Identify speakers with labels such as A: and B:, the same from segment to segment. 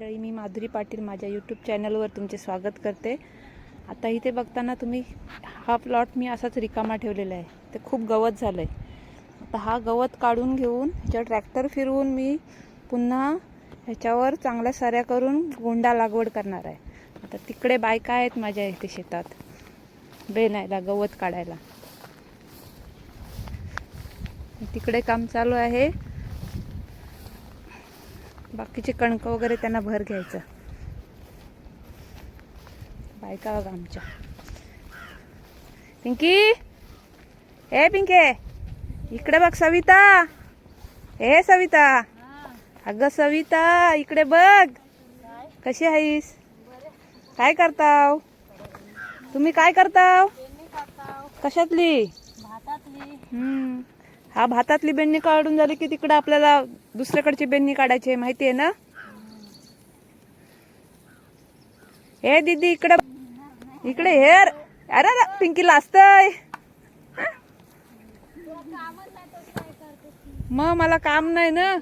A: मंडळी मी माधुरी पाटील माझ्या यूट्यूब चॅनलवर तुमचे स्वागत करते. आता इथे बघताना तुम्ही हा प्लॉट मी असाच रिकामा ठेवलेला आहे. ते खूप गवत झालं आहे आता हा गवत काढून घेऊन ह्याच्यावर ट्रॅक्टर फिरवून मी पुन्हा ह्याच्यावर चांगल्या सऱ्या करून गोंडा लागवड करणार आहे. आता तिकडे बायका आहेत माझ्या इथे शेतात? बेनायला गवत काढायला. तिकडे काम चालू आहे. बाकीचे कणक वगैरे त्यांना भर घ्यायचं. बायका बघा आमच्या. पिंकी? हे पिंके. इकडे बघ सविता. हे सविता. अगं सविता इकडे बघ. कशी आहेस? काय करताव? तुम्ही काय करताव? कशातली? हम्म. हा भातातली बेंडी काढून झाली की तिकडं आपल्याला दुसऱ्याकडची बेंडी काढायची माहिती आहे ना? हे दीदी इकडे इकडे हेर अरे पिंकीला असतय मग मला काम नाही ना.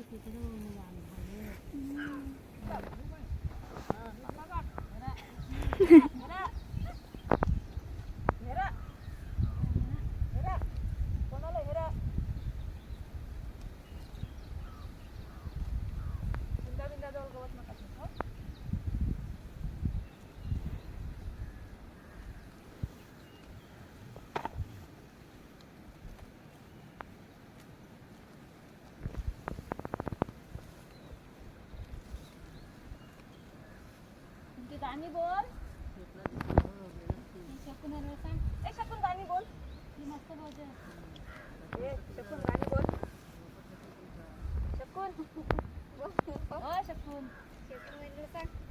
B: गाणी बोल शकून ए शकून गाणी बोल ती मस्त बोलते
A: शकून गाणी बोल
B: शकून Ой, шапун. Шапун,
A: ну так.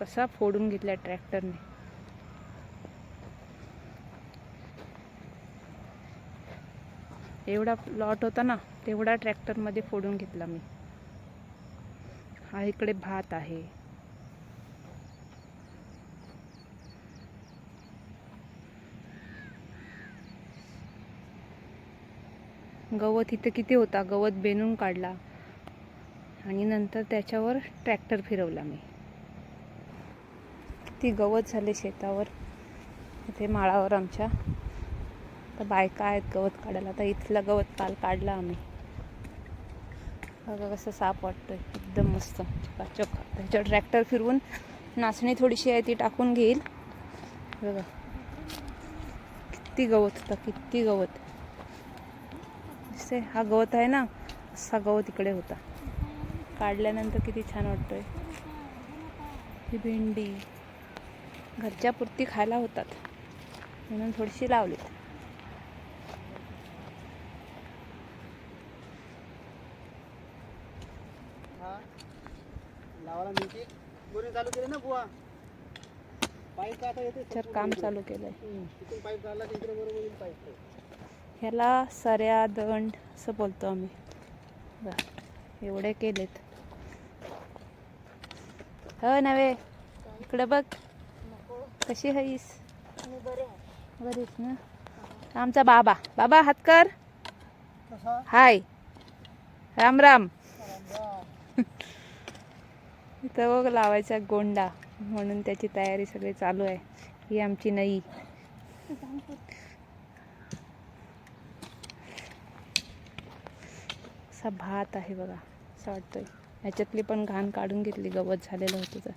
A: कसा फोडून घेतला ट्रॅक्टरने? एवढा लॉट होता ना तेवढा ट्रॅक्टरमध्ये फोडून घेतला मी. हा इकडे भात आहे. गवत इथं किती होता? गवत बेनून काढला. आणि नंतर त्याच्यावर ट्रॅक्टर फिरवला मी. किती गवत झाले शेतावर इथे माळावर आमच्या. तर बायका आहेत गवत काढायला तर इथलं गवत काल काढलं आम्ही. बघा कसं साप वाटतं एकदम मस्त. चकाचक. त्याच्यावर ट्रॅक्टर फिरवून नाचणी थोडीशी आहे ती टाकून घेईल. बघा. किती गवत होतं किती गवत. दिसते हा गवत आहे ना असा गवत इकडे होता. काढल्यानंतर किती छान वाटतोय. ही भेंडी. घरच्या पुरती खायला होतात. म्हणून थोडीशी लावलीत.
C: येते.
A: त्याच्यावर काम चालू केलंय. ह्याला सऱ्या दंड असं बोलतो आम्ही. एवढे केलेत. हो नव्हे इकडे बघ. कशी आहेस बरीच ना. आमचा बाबा. बाबा हात कर. हाय. राम राम. इथं बघ लावायचा गोंडा म्हणून त्याची तयारी सगळी चालू आहे. ही आमची नई. असा भात आहे बघा असं वाटतंय. ह्याच्यातली पण घाण काढून घेतली गवत झालेलं होतं तर.